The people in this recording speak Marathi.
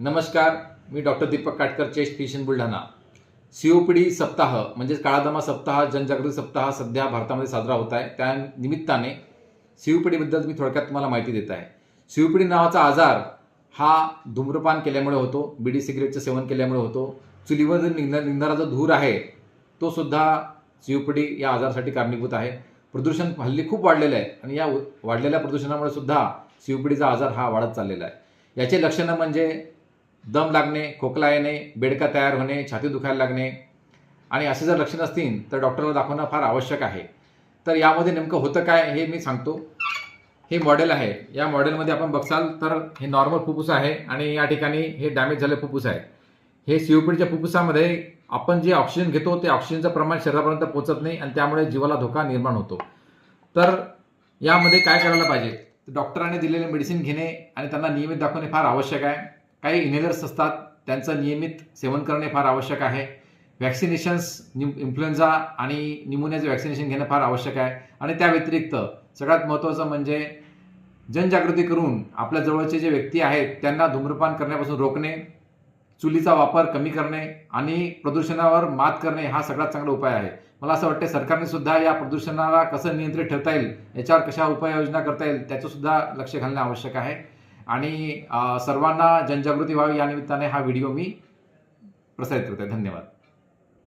नमस्कार मी doctor Deepak Katkar chest physician Buldhana. COPD सप्ताह म्हणजेच काळादमा सप्ताह जनजागृती सप्ताह सध्या भारतामध्ये साजरा होत आहे. त्या निमित्ताने सीओपीडीबद्दल मी थोडक्यात तुम्हाला माहिती देत आहे. सीओपीडी नावाचा आजार हा धूम्रपान केल्यामुळे होतो बिडी सिगरेटचं सेवन केल्यामुळे होतो. चुलीवर निघणार निघणारा जो धूर आहे तो सुद्धा सीओपीडी या आजारासाठी कारणीभूत आहे. प्रदूषण हल्ली खूप वाढलेलं आहे आणि या वाढलेल्या प्रदूषणामुळे सुद्धा सीओपीडीचा आजार हा वाढत चाललेला आहे. याचे लक्षणं म्हणजे दम लागणे खोकला येणे बेडका तयार होणे छाती दुखायला लागणे. आणि असे जर लक्षणं असतील तर डॉक्टरला दाखवणं फार आवश्यक आहे. तर यामध्ये नेमकं होतं काय हे मी सांगतो. हे मॉडेल आहे. या मॉडेलमध्ये आपण बघसाल तर हे नॉर्मल फुफ्फुस आहे आणि या ठिकाणी हे डॅमेज झाले फुफ्फुस आहे. हे सीओपीडीच्या फुफ्फुसामध्ये आपण जे ऑक्सिजन घेतो ते ऑक्सिजनचं प्रमाण शरीरापर्यंत पोहोचत नाही आणि त्यामुळे जीवाला धोका निर्माण होतो. तर यामध्ये काय करायला पाहिजे? डॉक्टरांनी दिलेले मेडिसिन घेणे आणि त्यांना नियमित दाखवणे फार आवश्यक आहे. काही इनहेलर्स असतात त्यांचं नियमित सेवन करणे फार आवश्यक आहे. वॅक्सिनेशन्स इन्फ्लुएन्झा आणि न्युमोनियाचं वॅक्सिनेशन घेणं फार आवश्यक आहे. आणि त्या व्यतिरिक्त सगळ्यात महत्त्वाचं म्हणजे जनजागृती करून आपल्या जवळचे जे व्यक्ती आहेत त्यांना धूम्रपान करण्यापासून रोखणे चुलीचा वापर कमी करणे आणि प्रदूषणावर मात करणे हा सगळ्यात चांगला उपाय आहे. मला असं वाटतं सरकारने सुद्धा या प्रदूषणाला कसं नियंत्रित ठेवता येईल याच्यावर कशा उपाययोजना करता येईल त्याचं सुद्धा लक्ष घालणं आवश्यक आहे. आणि सर्वांना जनजागृती व्हावी या निमित्ताने हा व्हिडिओ मी प्रसारित करतोय. धन्यवाद.